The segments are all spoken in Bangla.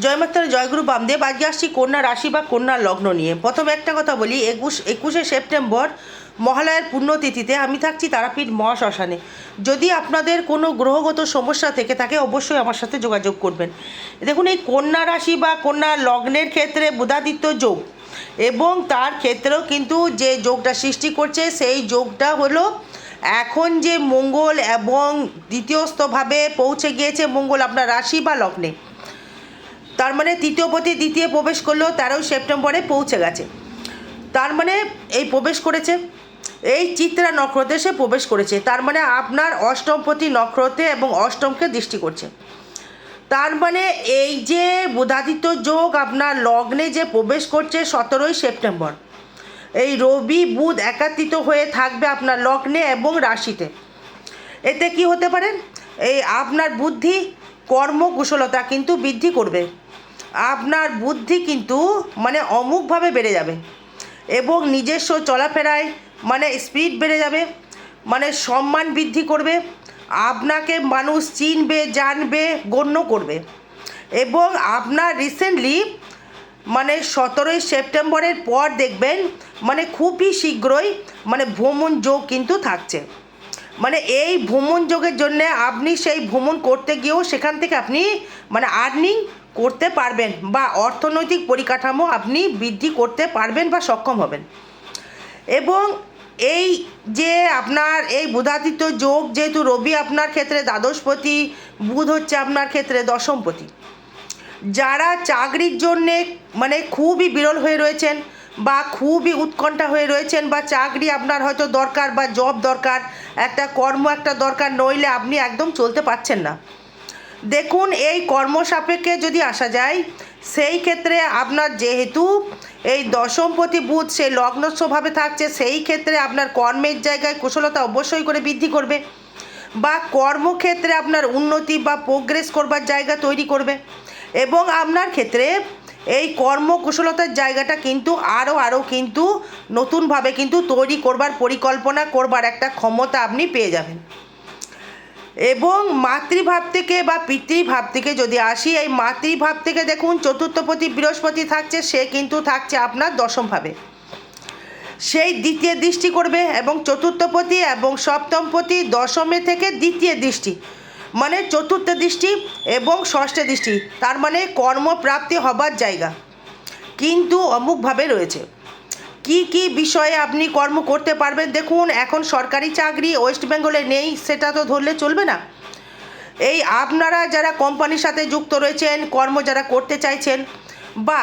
জয়মাত্রা জয়গুরু বামদেব আজকে আসছি কন্যা রাশি বা কন্যা লগ্ন নিয়ে। প্রথমে একটা কথা বলি, একুশ, একুশে সেপ্টেম্বর মহালয়ার পুণ্যতিথিতে আমি থাকছি তারাপীঠ মহাশ্মশানে। যদি আপনাদের কোনো গ্রহগত সমস্যা থেকে থাকে, অবশ্যই আমার সাথে যোগাযোগ করবেন। দেখুন, এই কন্যা রাশি বা কন্যা লগ্নের ক্ষেত্রে বুধাদিত্য যোগ এবং তার ক্ষেত্রেও কিন্তু যে যোগটা সৃষ্টি করছে, সেই যোগটা হলো এখন যে মঙ্গল এবং দ্বিতীয়স্থভাবে পৌঁছে গিয়েছে মঙ্গল আপনার রাশি বা লগ্নে। তার মানে তৃতীয় পতি দ্বিতীয় প্রবেশ করলেও তেরোই সেপ্টেম্বরে পৌঁছে গেছে। তার মানে এই প্রবেশ করেছে, এই চিত্রা নক্ষত্রে সে প্রবেশ করেছে। তার মানে আপনার অষ্টমপতি নক্ষত্রে এবং অষ্টমকে দৃষ্টি করছে। তার মানে এই যে বুধাদিত্য যোগ আপনার লগ্নে যে প্রবেশ করছে সতেরোই সেপ্টেম্বর, এই রবি বুধ একাত্রিত হয়ে থাকবে আপনার লগ্নে এবং রাশিতে। এতে কি হতে পারে? এই আপনার বুদ্ধি, কর্মকুশলতা কিন্তু বৃদ্ধি করবে। আপনার বুদ্ধি কিন্তু মানে অমুকভাবে বেড়ে যাবে। এবং নিজস্ব চলাফেরায় মানে স্পিড বেড়ে যাবে মানে সম্মান বৃদ্ধি করবে, আপনাকে মানুষ চিনবে, জানবে, গণ্য করবে। এবং আপনার রিসেন্টলি মানে সতেরোই সেপ্টেম্বরের পর দেখবেন মানে খুবই শীঘ্রই মানে ভ্রমণ যোগ কিন্তু থাকছে। মানে এই ভ্রমণ যোগের জন্যে আপনি সেই ভ্রমণ করতে গিয়েও সেখান থেকে আপনি মানে আর্নিং করতে পারবেন বা অর্থনৈতিক পরিকাঠামো আপনি বৃদ্ধি করতে পারবেন বা সক্ষম হবেন। এবং এই যে আপনার এই বুধাদিত্য যোগ, যেহেতু রবি আপনার ক্ষেত্রে দ্বাদশপতি, বুধ হচ্ছে আপনার ক্ষেত্রে দশমপতি। যারা চাকরির জন্যে মানে খুবই বিরল হয়ে রয়েছেন বা খুবই উৎকণ্ঠা হয়ে রয়েছেন বা চাকরি আপনার হয়তো দরকার বা জব দরকার, একটা কর্ম একটা দরকার, নইলে আপনি একদম চলতে পারছেন না। দেখুন, এই কর্ম সাপেক্ষে যদি আসা যায়, সেই ক্ষেত্রে আপনার যেহেতু এই দশমপতি বুধ সে লগ্নস্বভাবে থাকছে, সেই ক্ষেত্রে আপনার কর্মের জায়গায় কুশলতা অবশ্যই করে বৃদ্ধি করবে বা কর্মক্ষেত্রে আপনার উন্নতি বা প্রোগ্রেস করবার জায়গা তৈরি করবে এবং আপনার ক্ষেত্রে এই কর্মকুশলতার জায়গাটা কিন্তু আরও আরও কিন্তু নতুনভাবে কিন্তু তৈরি করবার পরিকল্পনা, করবার একটা ক্ষমতা আপনি পেয়ে যাবেন। এবং মাতৃভাব থেকে বা পিতৃভাব থেকে যদি আসি, এই মাতৃভাব থেকে দেখুন চতুর্থপতি বৃহস্পতি থাকছে, সে কিন্তু থাকছে আপনার দশমভাবে। সেই দ্বিতীয় দৃষ্টি করবে এবং চতুর্থপতি এবং সপ্তমপতি দশমে থেকে দ্বিতীয় দৃষ্টি মানে চতুর্থ দৃষ্টি এবং ষষ্ঠ দৃষ্টি, তার মানে কর্মপ্রাপ্তি হবার জায়গা। কিন্তু অমুকভাবে রয়েছে। কি কি বিষয়ে আপনি কর্ম করতে পারবেন? দেখুন, এখন সরকারি চাকরি, ওয়েস্ট বেঙ্গলে নেই, সেটা তো ধরলে চলবে না। এই আপনারা যারা কোম্পানির সাথে যুক্ত রয়েছেন, কর্ম যারা করতে চাইছেন, বা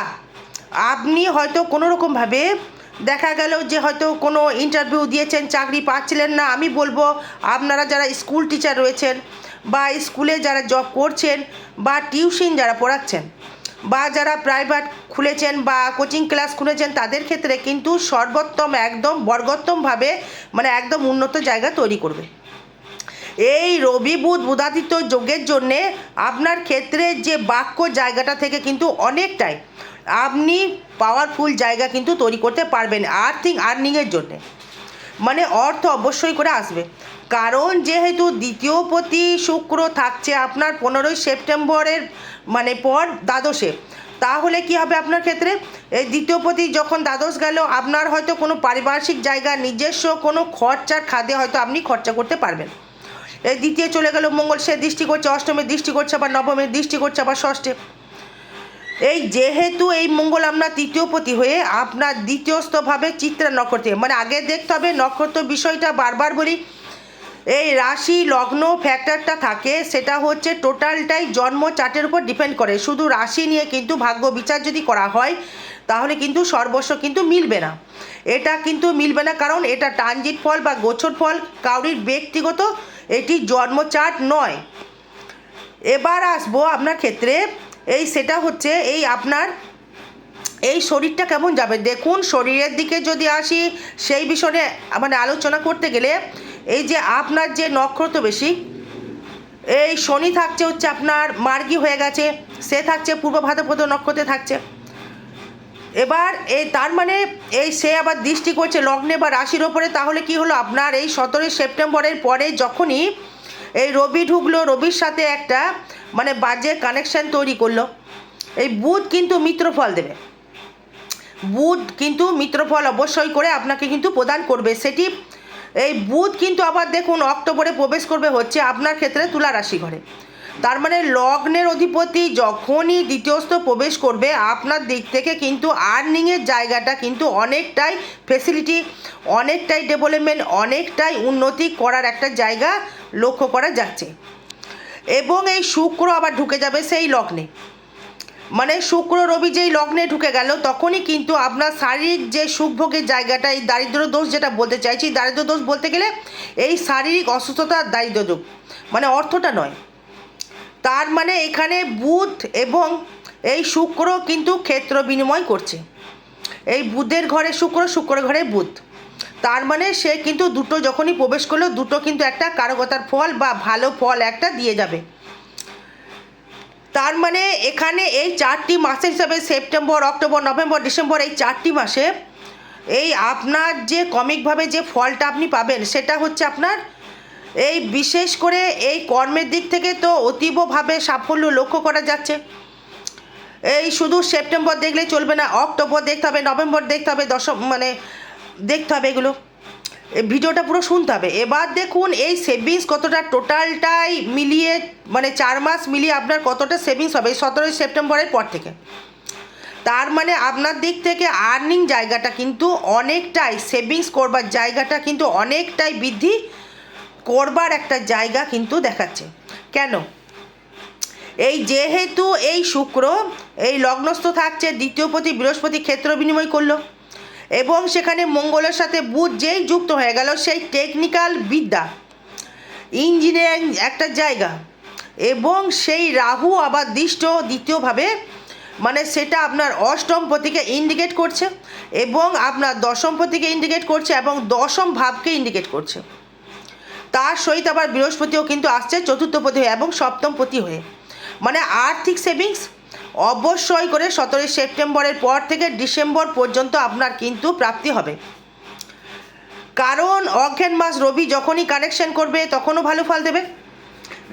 আপনি হয়তো কোনো রকমভাবে দেখা গেল যে হয়তো কোনো ইন্টারভিউ দিয়েছেন, চাকরি পাচ্ছিলেন না, আমি বলব আপনারা যারা স্কুল টিচার রয়েছেন, বা স্কুলে যারা জব করছেন, বা টিউশন যারা পড়াচ্ছেন বা যারা প্রাইভেট খুলেছেন বা কোচিং ক্লাস খুলেছেন, তাদের ক্ষেত্রে কিন্তু সর্বোত্তম একদম বর্গোত্তমভাবে মানে একদম উন্নত জায়গা তৈরি করবে। এই রবি বুধ বুধাদিত্য যোগের জন্যে আপনার ক্ষেত্রে যে বাক্য জায়গাটা থেকে কিন্তু অনেকটাই আপনি পাওয়ারফুল জায়গা কিন্তু তৈরি করতে পারবেন আর্থিং আর্নিংয়ের জন্যে। মানে অর্থ অবশ্যই করে আসবে। কারণ যেহেতু দ্বিতীয় পতি শুক্র থাকছে আপনার পনেরোই সেপ্টেম্বরের মানে পর দ্বাদশে, তাহলে কি হবে আপনার ক্ষেত্রে? এই দ্বিতীয় পতি যখন দ্বাদশ গেল, আপনার হয়তো কোনো পারিপার্শ্বিক জায়গা, নিজস্ব কোনো খরচার খাদে হয়তো আপনি খরচা করতে পারবেন। এই দ্বিতীয় চলে গেল মঙ্গল, সে দৃষ্টি করছে অষ্টমের দৃষ্টি করছে আবার নবমের দৃষ্টি করছে আবার ষষ্ঠে। এই যেহেতু এই মঙ্গল আপনার তৃতীয়পতি হয়ে আপনার দ্বিতীয়স্থভাবে চিত্রা নক্ষত্রে মানে আগে দেখতে হবে নক্ষত্র বিষয়টা বারবার বলি এই রাশি লগ্ন ফ্যাক্টরটা থাকে, সেটা হচ্ছে টোটালটাই জন্ম চার্টের উপর ডিপেন্ড করে। শুধু রাশি নিয়ে কিন্তু ভাগ্য বিচার যদি করা হয়, তাহলে কিন্তু সর্বস্ব কিন্তু মিলবে না। এটা কিন্তু মিলবে না কারণ এটা ট্রানজিট ফল বা গোছর ফল, কাউরির ব্যক্তিগত এটি জন্ম চার্ট নয়। এবার আসব আপনার ক্ষেত্রে, এই সেটা হচ্ছে এই আপনার, এই শরীরটা কেমন যাবে? দেখুন, শরীরের দিকে যদি আসি, সেই বিষয়ে মানে আলোচনা করতে গেলে এই যে আপনার যে নক্ষত্র বেশি, এই শনি থাকছে হচ্ছে আপনার মার্গী হয়ে গেছে, সে থাকছে পূর্ব ভাদ্রপদ নক্ষত্রে থাকছে। এবার এই তার মানে এই সে আবার দৃষ্টি করছে লগ্নে বা রাশির ওপরে, তাহলে কি হলো আপনার এই সতেরোই সেপ্টেম্বরের পরে যখনই এই রবি ঢুকলো, রবির সাথে একটা মানে বাজে কানেকশান তৈরি করল। এই বুধ কিন্তু মিত্রফল দেবে। বুধ কিন্তু মিত্রফল অবশ্যই করে আপনাকে কিন্তু প্রদান করবে। সেটি এই বুধ কিন্তু আবার দেখুন অক্টোবরে প্রবেশ করবে হচ্ছে আপনার ক্ষেত্রে তুলা রাশি ঘরে। তার মানে লগ্নের অধিপতি যখনই দ্বিতীয়স্থ প্রবেশ করবে, আপনার দিক থেকে কিন্তু আর্নিংয়ের জায়গাটা কিন্তু অনেকটাই ফেসিলিটি অনেকটাই ডেভেলপমেন্ট অনেকটাই উন্নতি করার একটা জায়গা লক্ষ্য করা যাচ্ছে। এবং এই শুক্র আবার ঢুকে যাবে সেই লগ্নে। মানে শুক্র, রবি যেই লগ্নে ঢুকে গেল, তখনই কিন্তু আপনার শারীরিক যে সুখভোগের জায়গাটা, এই দারিদ্র দোষ যেটা বলতে চাইছি দারিদ্র দোষ বলতে গেলে এই শারীরিক অসুস্থতার দারিদ্র দোষ মানে অর্থটা নয়। তার মানে এখানে বুধ এবং এই শুক্র কিন্তু ক্ষেত্র বিনিময় করছে। এই বুধের ঘরে শুক্র শুক্রের ঘরে বুধ। তার মানে সে কিন্তু দুটো যখনই প্রবেশ করল, দুটো কিন্তু একটা কারকতার ফল বা ভালো ফল একটা দিয়ে যাবে। তার মানে এখানে এই চারটি মাসে হিসাবে সেপ্টেম্বর, অক্টোবর, নভেম্বর, ডিসেম্বর এই চারটি মাসে এই আপনার যে কমিকভাবে যে ফলটা আপনি পাবেন সেটা হচ্ছে আপনার এই বিশেষ করে এই কর্মের দিক থেকে তো অতীবভাবে সাফল্য লক্ষ্য করা যাচ্ছে। এই শুধু সেপ্টেম্বর দেখলেই চলবে না, অক্টোবর দেখতে হবে, নভেম্বর দেখতে হবে, দশম মানে দেখতে হবে এগুলো। ভিডিওটা পুরো শুনতে হবে। এবার দেখুন, এই সেভিংস কতটা টোটালটাই মিলিয়ে মানে চার মাস মিলিয়ে আপনার কতটা সেভিংস হবে, এই সতেরোই সেপ্টেম্বরের পর থেকে। তার মানে আপনার দিক থেকে আর্নিং জায়গাটা কিন্তু অনেকটাই সেভিংস করবার জায়গাটা কিন্তু অনেকটাই বৃদ্ধি করবার একটা জায়গা কিন্তু দেখাচ্ছে। কেন? এই যেহেতু এই শুক্র, এই লগ্নস্থ থাকছে, দ্বিতীয় প্রতি বৃহস্পতি ক্ষেত্র বিনিময় করল। এবং সেখানে মঙ্গলের সাথে বুধ যেই যুক্ত হয়ে গেল, সেই টেকনিক্যাল বিদ্যা ইঞ্জিনিয়ারিং একটা জায়গা এবং সেই রাহু আবার দৃষ্ট দ্বিতীয়ভাবে মানে সেটা আপনার অষ্টম পতিকে ইন্ডিকেট করছে এবং আপনার দশম পতিকে ইন্ডিকেট করছে এবং দশম ভাবকে ইন্ডিকেট করছে। তার সহিত আবার বৃহস্পতিও কিন্তু আসছে, চতুর্থ পতি হয়ে এবং সপ্তম পতি হয়ে। মানে আর্থিক সেভিংস অবশ্যই করে সতেরোই সেপ্টেম্বরের পর থেকে ডিসেম্বর পর্যন্ত আপনার কিন্তু প্রাপ্তি হবে। কারণ অজ্ঞান মাস রবি যখনই কানেকশন করবে, তখনও ভালো ফল দেবে।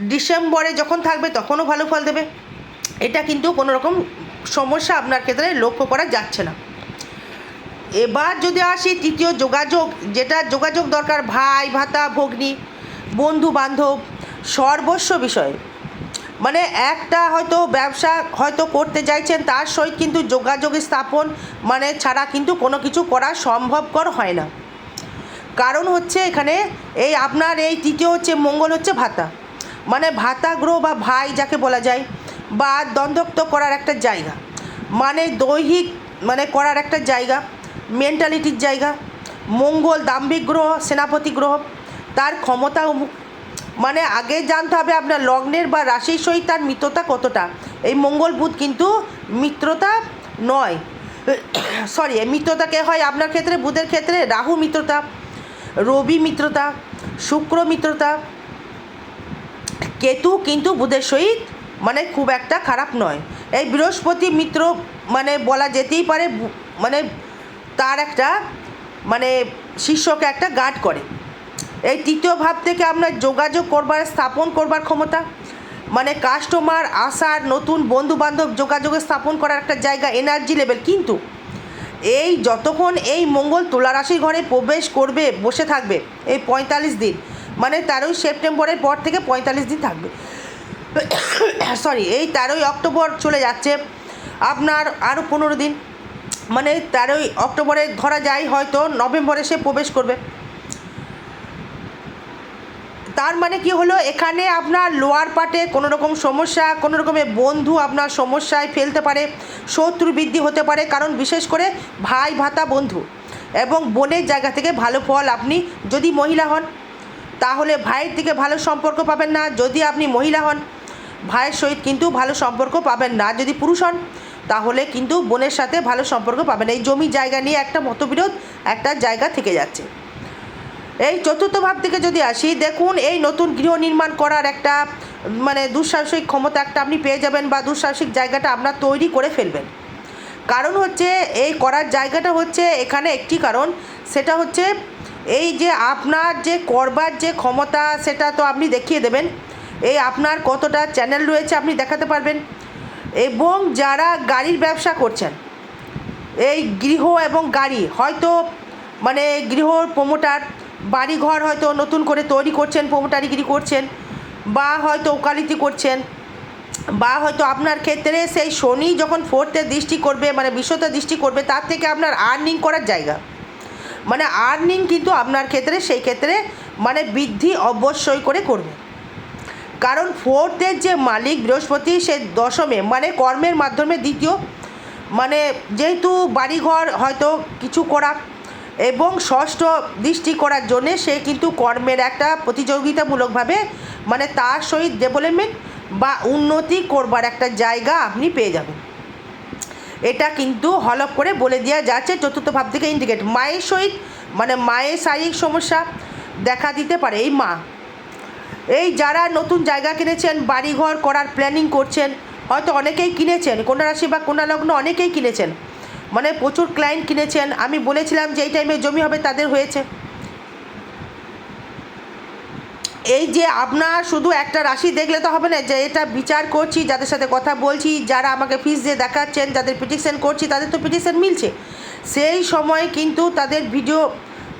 ডিসেম্বরে যখন থাকবে, তখনও ভালো ফল দেবে। এটা কিন্তু কোনো রকম সমস্যা আপনার ক্ষেত্রে লক্ষ্য করা যাচ্ছে না। এবার যদি আসি তৃতীয় যোগাযোগ, যেটা যোগাযোগ দরকার, ভাই, ভাতা, ভগ্নী বন্ধু বান্ধব সর্বস্ব বিষয়ে। মানে একটা হয়তো ব্যবসা হয়তো করতে চাইছেন, তার সহিত কিন্তু যোগাযোগ স্থাপন মানে ছাড়া কিন্তু কোনো কিছু করা সম্ভবকর হয় না। কারণ হচ্ছে এখানে এই আপনার এই তৃতীয় হচ্ছে মঙ্গল হচ্ছে ভাতা। মানে ভাতা গ্রহ বা ভাই যাকে বলা যায়, বা দ্বন্দ্বক্ত করার একটা জায়গা। মানে দৈহিক মানে করার একটা জায়গা মেন্টালিটির জায়গা। মঙ্গল দাম্ভিক গ্রহ, সেনাপতি গ্রহ, তার ক্ষমতা মানে আগে জানতে হবে আপনার লগ্নের বা রাশির সহিত তার মিত্রতা কতটা। এই মঙ্গল বুধ কিন্তু মিত্রতা নয়। সরি মিত্রতাকে হয়? আপনার ক্ষেত্রে বুধের ক্ষেত্রে রাহু মিত্রতা, রবি মিত্রতা, শুক্র মিত্রতা। কেতু কিন্তু বুধের সহিত মানে খুব একটা খারাপ নয়। এই বৃহস্পতি মিত্র মানে বলা যেতেই পারে মানে তার একটা মানে শিষ্যকে একটা গার্ড করে। এই তৃতীয় ভাব থেকে আপনার যোগাযোগ করবার, স্থাপন করবার ক্ষমতা। মানে কাস্টমার আসার, নতুন বন্ধু বান্ধব যোগাযোগে স্থাপন করার একটা জায়গা এনার্জি লেভেল কিন্তু এই যতক্ষণ এই মঙ্গল তুলা রাশির ঘরে প্রবেশ করবে, বসে থাকবে, এই পঁয়তাল্লিশ দিন মানে তেরোই সেপ্টেম্বরের পর থেকে পঁয়তাল্লিশ দিন থাকবে। সরি এই তেরোই অক্টোবর চলে যাচ্ছে। আপনার আরও পনেরো দিন মানে তেরোই অক্টোবরে ধরা যায়, হয়তো নভেম্বরে সে প্রবেশ করবে। তার মানে কি হলো? এখানে আপনার লোয়ার পার্টে কোনো রকম সমস্যা কোনো রকমের বন্ধু আপনার সমস্যায় ফেলতে পারে, শত্রু বৃদ্ধি হতে পারে, কারণ বিশেষ করে ভাই, ভাতা, বন্ধু এবং বোনের জায়গা থেকে ভালো ফল আপনি যদি মহিলা হন, তাহলে ভাইয়ের দিকে ভালো সম্পর্ক পাবেন না। যদি আপনি মহিলা হন, ভাইয়ের সহিত কিন্তু ভালো সম্পর্ক পাবেন না। যদি পুরুষ হন, তাহলে কিন্তু বোনের সাথে ভালো সম্পর্ক পাবেন এই জমি জায়গা নিয়ে একটা মতবিরোধ একটা জায়গা থেকে যাচ্ছে। এই চতুর্থ ভাব থেকে যদি আসি, দেখুন এই নতুন গৃহ নির্মাণ করার একটা মানে দুঃসাহসিক ক্ষমতা একটা আপনি পেয়ে যাবেন বা দুঃসাহসিক জায়গাটা আপনার তৈরি করে ফেলবেন। কারণ হচ্ছে এই করার জায়গাটা হচ্ছে এখানে একটি কারণ, সেটা হচ্ছে এই যে আপনার যে করবার যে ক্ষমতা, সেটা তো আপনি দেখিয়ে দেবেন। এই আপনার কতটা চ্যানেল রয়েছে আপনি দেখাতে পারবেন। এবং যারা গাড়ির ব্যবসা করছেন, এই গৃহ এবং গাড়ি, হয়তো মানে গৃহ প্রমোটার বাড়িঘর হয়তো নতুন করে তৈরি করছেন, প্রমোটারিগিরি করছেন, বা হয়তো ওকালিতি করছেন, বা হয়তো আপনার ক্ষেত্রে সেই শনি যখন ফোর্থে দৃষ্টি করবে মানে বিশ্বতে দৃষ্টি করবে, তার থেকে আপনার আর্নিং করার জায়গা। মানে আর্নিং কিন্তু আপনার ক্ষেত্রে, সেই ক্ষেত্রে মানে বৃদ্ধি অবশ্যই করে করবে। কারণ ফোর্থের যে মালিক বৃহস্পতি, সে দশমে মানে কর্মের মাধ্যমে দ্বিতীয় মানে যেহেতু বাড়িঘর হয়তো কিছু করা এবং ষষ্ঠ দৃষ্টি করার জন্যে সে কিন্তু কর্মের একটা প্রতিযোগিতামূলকভাবে মানে তার সহিত ডেভেলপমেন্ট বা উন্নতি করবার একটা জায়গা আপনি পেয়ে যাবেন। এটা কিন্তু হলপ করে বলে দেওয়া যাচ্ছে, চতুর্থ ভাব থেকে ইন্ডিকেট মায়ের সহিত মানে মায়ের শারীরিক সমস্যা দেখা দিতে পারে এই মা। এই যারা নতুন জায়গা কিনেছেন, বাড়িঘর করার প্ল্যানিং করছেন, হয়তো অনেকেই কিনেছেন কন্যা রাশি বা কন্যা লগ্ন অনেকেই কিনেছেন। মানে প্রচুর ক্লায়েন্ট কিনেছেন। আমি বলেছিলাম যে এই টাইমে জমি হবে, তাদের হয়েছে। এই যে আপনার শুধু একটা রাশি দেখলে তো হবে না, যে এটা বিচার করছি, যাদের সাথে কথা বলছি, যারা আমাকে ফিস দিয়ে দেখাচ্ছেন, যাদের পিটিশন করছি, তাদের তো পিটিশন মিলছে। সেই সময় কিন্তু তাদের ভিডিও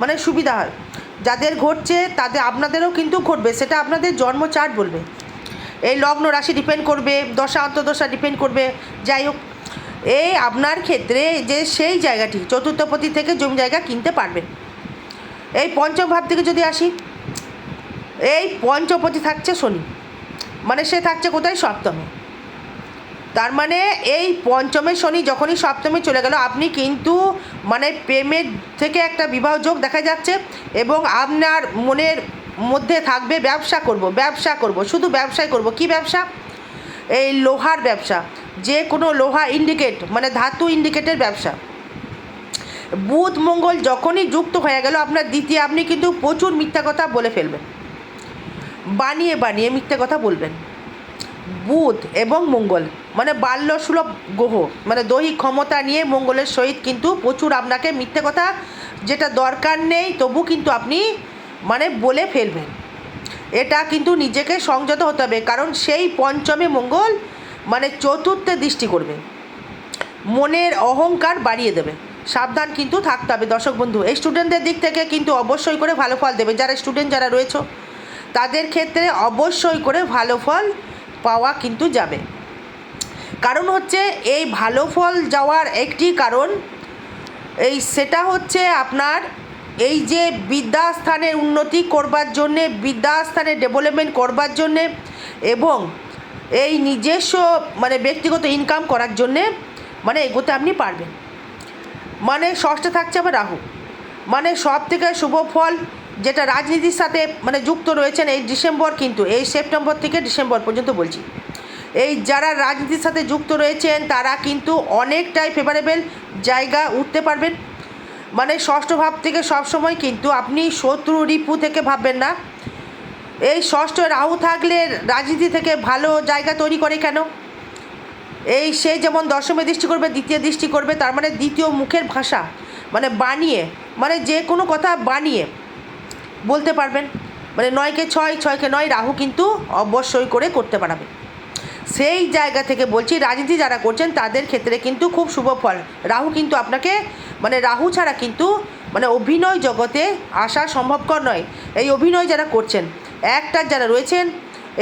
মানে সুবিধা হয়। যাদের ঘটছে, তাদের, আপনাদেরও কিন্তু ঘটবে, সেটা আপনাদের জন্ম চার্ট বলবে। এই লগ্ন রাশি ডিপেন্ড করবে, দশা, অন্তর্দশা ডিপেন্ড করবে। যাই হোক এই আপনার ক্ষেত্রে যে সেই জায়গাটি, চতুর্থপতি থেকে জমি জায়গা কিনতে পারবেন এই পঞ্চম ভাব থেকে যদি আসি, এই পঞ্চপতি থাকছে শনি। মানে সে থাকছে কোথায়? সপ্তমে। তার মানে এই পঞ্চমে শনি যখনই সপ্তমে চলে গেল, আপনি কিন্তু মানে প্রেমের থেকে একটা বিবাহ যোগ দেখা যাচ্ছে এবং আপনার মনের মধ্যে থাকবে ব্যবসা করব ব্যবসা করব। শুধু ব্যবসাই করব। কি ব্যবসা? এই লোহার ব্যবসা। যে কোনো লোহা ইন্ডিকেট মানে ধাতু ইন্ডিকেটের ব্যবসা। বুধ, মঙ্গল যখনই যুক্ত হয়ে গেল, আপনার দ্বিতীয়, আপনি কিন্তু প্রচুর মিথ্যা কথা বলে ফেলবেন। বানিয়ে বানিয়ে মিথ্যে কথা বলবেন। বুধ এবং মঙ্গল মানে বাল্য সুলভ গ্রহ মানে দৈহিক ক্ষমতা নিয়ে মঙ্গলের সহিত কিন্তু প্রচুর আপনাকে মিথ্যে কথা, যেটা দরকার নেই, তবু কিন্তু আপনি মানে বলে ফেলবেন। এটা কিন্তু নিজেকে সংযত হতে হবে, কারণ সেই পঞ্চমে মঙ্গল মানে চতুর্থে দৃষ্টি করবে। মনের অহংকার বাড়িয়ে দেবে। সাবধান কিন্তু থাকতে হবে দর্শক বন্ধু। এই স্টুডেন্টদের দিক থেকে কিন্তু অবশ্যই করে ভালো ফল দেবে। যারা স্টুডেন্ট যারা রয়েছে, তাদের ক্ষেত্রে অবশ্যই করে ভালো ফল পাওয়া কিন্তু যাবে। কারণ হচ্ছে এই ভালো ফল যাওয়ার একটি কারণ, এই সেটা হচ্ছে আপনার এই যে বিদ্যাস্থানের উন্নতি করবার জন্যে, বিদ্যাস্থানের ডেভেলপমেন্ট করবার জন্যে এবং এই নিজস্ব মানে ব্যক্তিগত ইনকাম করার জন্যে মানে এগোতে আপনি পারবেন। মানে ষষ্ঠে থাকছে আবার রাহু। মানে সব থেকে শুভ ফল যেটা রাজনীতির সাথে মানে যুক্ত রয়েছেন এই ডিসেম্বর কিন্তু, এই সেপ্টেম্বর থেকে ডিসেম্বর পর্যন্ত বলছি। এই যারা রাজনীতির সাথে যুক্ত রয়েছেন, তারা কিন্তু অনেকটাই ফেভারেবল জায়গা উঠতে পারবেন। মানে ষষ্ঠ ভাব থেকে সবসময় কিন্তু আপনি শত্রু রিপু থেকে ভাববেন না। এই ষষ্ঠ রাহু থাকলে রাজনীতি থেকে ভালো জায়গা তৈরি করে কেন? এই সে যেমন দশমে দৃষ্টি করবে, দ্বিতীয় দৃষ্টি করবে, তার মানে দ্বিতীয় মুখের ভাষা মানে বানিয়ে মানে যে কোনো কথা বানিয়ে বলতে পারবেন। মানে নয়কে ছয়, ছয়কে নয়, রাহু কিন্তু অবশ্যই করে করতে পারবে। সেই জায়গা থেকে বলছি, রাজনীতি যারা করছেন তাদের ক্ষেত্রে কিন্তু খুব শুভ ফল। রাহু কিন্তু আপনাকে মানে রাহু ছাড়া কিন্তু মানে অভিনয় জগতে আসা সম্ভবকর নয়। এই অভিনয় যারা করছেন একটা যারা রয়েছেন,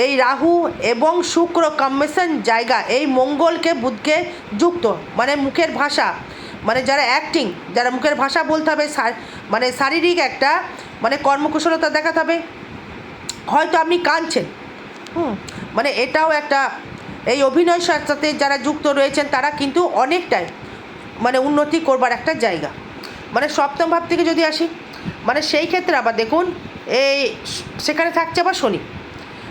এই রাহু এবং শুক্র কম্বিনেশন জায়গা, এই মঙ্গলকে বুধকে যুক্ত মানে মুখের ভাষা মানে যারা অ্যাক্টিং যারা মুখের ভাষা বলতে হবে মানে শারীরিক একটা মানে কর্মকুশলতা দেখাতে হবে। হয়তো আপনি কাঁদছেন, হুম মানে এটাও একটা, এই অভিনয় সাথে যারা যুক্ত রয়েছেন, তারা কিন্তু অনেকটাই মানে উন্নতি করবার একটা জায়গা। মানে সপ্তম ভাব থেকে যদি আসি মানে সেই ক্ষেত্রে আবার দেখুন এই সেখানে থাকছে আবার শনি।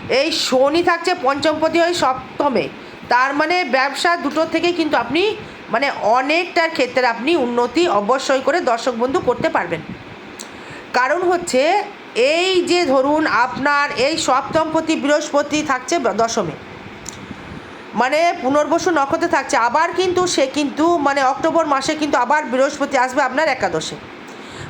এই শনি থাকছে পঞ্চমপতি হয়ে সপ্তমে। তার মানে ব্যবসা দুটো থেকেই কিন্তু আপনি মানে অনেকটার ক্ষেত্রে আপনি উন্নতি অবশ্যই করে দর্শক বন্ধু করতে পারবেন। কারণ হচ্ছে এই যে ধরুন আপনার এই সপ্তমপতি বৃহস্পতি থাকছে দশমে। মানে পুনর্বসু নক্ষত্রে থাকছে। আবার কিন্তু সে কিন্তু মানে অক্টোবর মাসে কিন্তু আবার বৃহস্পতি আসবে আপনার একাদশে।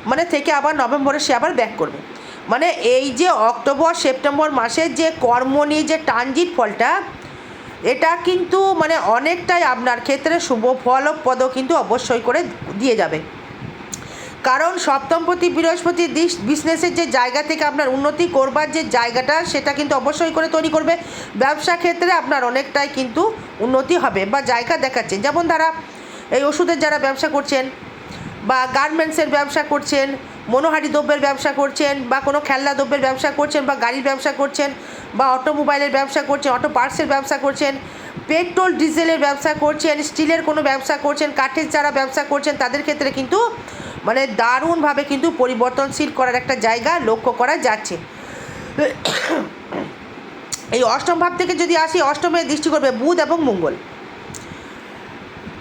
মানে থেকে আবার নভেম্বরে সে আবার ব্যাক করবে। মানে এই যে অক্টোবর, সেপ্টেম্বর মাসের যে কর্ম নিয়ে যে ট্রানজিট ফলটা, এটা কিন্তু মানে অনেকটাই আপনার ক্ষেত্রে শুভ ফলপ্রদ কিন্তু অবশ্যই করে দিয়ে যাবে। কারণ সপ্তমপতি, বৃহস্পতি বিজনেসের যে জায়গা থেকে আপনার উন্নতি করবার যে জায়গাটা, সেটা কিন্তু অবশ্যই করে তৈরি করবে। ব্যবসা ক্ষেত্রে আপনার অনেকটাই কিন্তু উন্নতি হবে বা জায়গা দেখাচ্ছে। যেমন তারা এই ওষুধের যারা ব্যবসা করছেন বা গার্মেন্টসের ব্যবসা করছেন মনোহারি দ্রব্যের ব্যবসা করছেন বা কোনো খেলনা দ্রব্যের ব্যবসা করছেন বা গাড়ির ব্যবসা করছেন বা অটোমোবাইলের ব্যবসা করছেন, অটো পার্টসের ব্যবসা করছেন, পেট্রোল, ডিজেলের ব্যবসা করছেন, স্টিলের কোনো ব্যবসা করছেন, কাঠের যারা ব্যবসা করছেন, তাদের ক্ষেত্রে কিন্তু মানে দারুণভাবে কিন্তু পরিবর্তনশীল করার একটা জায়গা লক্ষ্য করা যাচ্ছে। এই অষ্টম ভাব থেকে যদি আসি অষ্টমে দৃষ্টি করবে বুধ এবং মঙ্গল।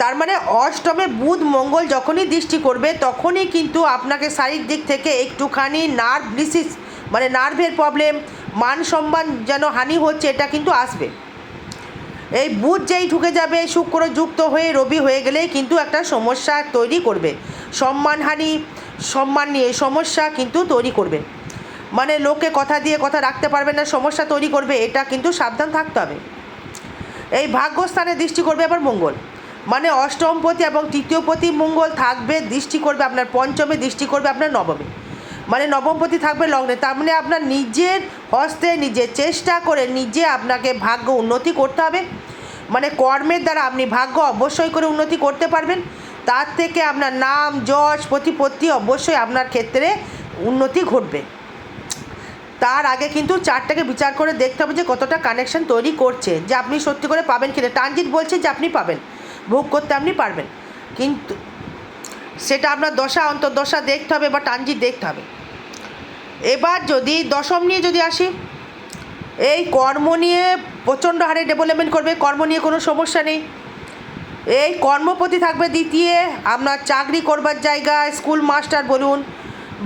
তার মানে অষ্টমে বুধ মঙ্গল যখনই দৃষ্টি করবে, তখনই কিন্তু আপনাকে শারীরিক দিক থেকে একটুখানি নার্ভ ডিসিজ মানে নার্ভের প্রবলেম মান সম্মান যেন হানি হচ্ছে, এটা কিন্তু আসবে। এই বুধ যেই ঢুকে যাবে, শুক্র যুক্ত হয়ে রবি হয়ে গেলেই কিন্তু একটা সমস্যা তৈরি করবে। সম্মানহানি সম্মান নিয়ে সমস্যা কিন্তু তৈরি করবে। মানে লোকে কথা দিয়ে কথা রাখতে পারবে না, সমস্যা তৈরি করবে, এটা কিন্তু সাবধান থাকতে হবে। এই ভাগ্যস্থানে দৃষ্টি করবে আবার মঙ্গল। মানে অষ্টমপতি এবং তৃতীয়পতি মঙ্গল থাকবে, দৃষ্টি করবে আপনার, পঞ্চমে দৃষ্টি করবে আপনার, নবমে। মানে নবমপতি থাকবে লগ্নে, তার মানে আপনার নিজের হস্তে, নিজের চেষ্টা করে নিজে আপনাকে ভাগ্য উন্নতি করতে হবে। মানে কর্মের দ্বারা আপনি ভাগ্য অবশ্যই করে উন্নতি করতে পারবেন। তার থেকে আপনার নাম, যশ, প্রতিপত্তি অবশ্যই আপনার ক্ষেত্রে উন্নতি ঘটবে। তার আগে কিন্তু চারটাকে বিচার করে দেখতে হবে যে কতটা কানেকশন তৈরি করছে, যে আপনি সত্যি করে পাবেন কিনা। ট্রানজিট বলছে যে আপনি পাবেন। ভোগ করতে আপনি পারবেন। কিন্তু সেটা আপনার দশা, অন্তর্দশা দেখতে হবে বা ট্রানজিট দেখতে হবে। এবার যদি দশম নিয়ে যদি আসি, এই কর্ম নিয়ে প্রচণ্ড হারে ডেভেলপমেন্ট করবে, কর্ম নিয়ে কোনো সমস্যা নেই। এই কর্মপতি থাকবে দ্বিতীয়, আপনার চাকরি করবার জায়গা স্কুল মাস্টার বলুন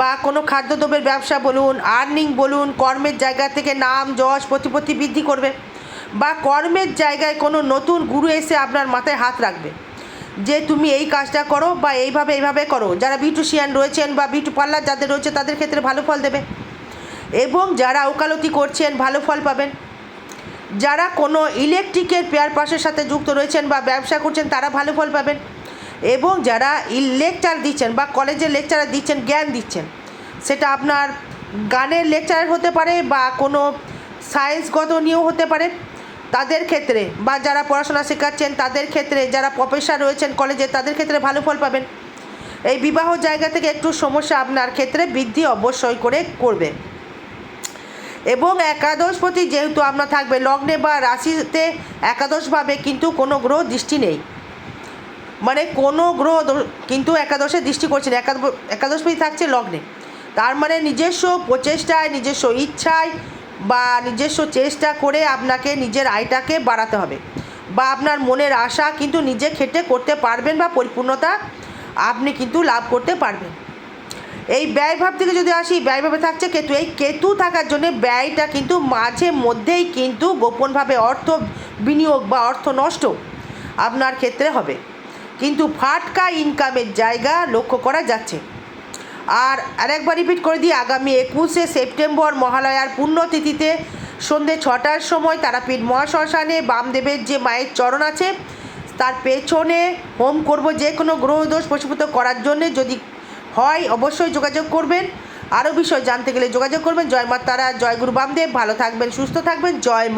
বা কোনো খাদ্যদ্রব্যের ব্যবসা বলুন আর্নিং বলুন, কর্মের জায়গা থেকে নাম, যশ, প্রতিপত্তি বৃদ্ধি করবে। বা কর্মের জায়গায় কোনো নতুন গুরু এসে আপনার মাথায় হাত রাখবে। যে তুমি এই কাজটা করো বা এইভাবে এইভাবে করো। যারা বিউটিশিয়ান রয়েছেন বা বিউটি পার্লার যাদের রয়েছে তাদের ক্ষেত্রে ভালো ফল দেবে। এবং যারা ওকালতি করছেন ভালো ফল পাবেন। যারা কোনো ইলেকট্রিকের পেয়ার পাশের সাথে যুক্ত রয়েছেন বা ব্যবসা করছেন তারা ভালো ফল পাবেন। এবং যারা লেকচার দিচ্ছেন বা কলেজের লেকচারার দিচ্ছেন, জ্ঞান দিচ্ছেন, সেটা আপনার গানের লেকচারার হতে পারে বা কোনো সায়েন্সগত নিয়েও হতে পারে। তাদের ক্ষেত্রে বা যারা পড়াশোনা শেখাচ্ছেন তাদের ক্ষেত্রে, যারা প্রফেসর রয়েছেন কলেজে তাদের ক্ষেত্রে ভালো ফল পাবেন। এই বিবাহ জায়গা থেকে একটু সমস্যা আপনার ক্ষেত্রে বৃদ্ধি অবশ্যই করে করবে। এবং একাদশপতি যেহেতু আপনার থাকবে, লগ্নে বা রাশিতে একাদশভাবে কিন্তু কোনো গ্রহ দৃষ্টি নেই। মানে কোনো গ্রহ কিন্তু একাদশে দৃষ্টি করছে না। একাদ- একাদশপতি থাকছে লগ্নে। তার মানে নিজস্ব প্রচেষ্টায়, নিজস্ব ইচ্ছায় বা নিজস্ব চেষ্টা করে আপনাকে নিজের আয়টাকে বাড়াতে হবে বা আপনার মনের আশা কিন্তু নিজে খেটে করতে পারবেন বা পরিপূর্ণতা আপনি কিন্তু লাভ করতে পারবেন। এই ব্যয়ভাব থেকে যদি আসি ব্যয়ভাবে থাকছে কেতু। এই কেতু থাকার জন্য ব্যয়টা কিন্তু মাঝে মধ্যেই কিন্তু গোপনভাবে অর্থ বিনিয়োগ বা অর্থ নষ্ট আপনার ক্ষেত্রে হবে। কিন্তু ফাটকা ইনকামের জায়গা লক্ষ্য করা যাচ্ছে। আর আরেকবার রিপিট করে দিই, আগামী একুশে সেপ্টেম্বর মহালয়ার পুণ্যতিথিতে সন্ধে ছটার সময় তারাপীঠ মহাশ্মশানে বামদেবের যে মায়ের চরণ আছে, তার পেছনে হোম করব যে কোনো গ্রহদোষ প্রশীভূত করার জন্য যদি হয় অবশ্যই যোগাযোগ করবেন। আরও বিষয় জানতে গেলে যোগাযোগ করবেন। জয় মা তারা, জয় গুরু বামদেব। ভালো থাকবেন, সুস্থ থাকবেন। জয় মা।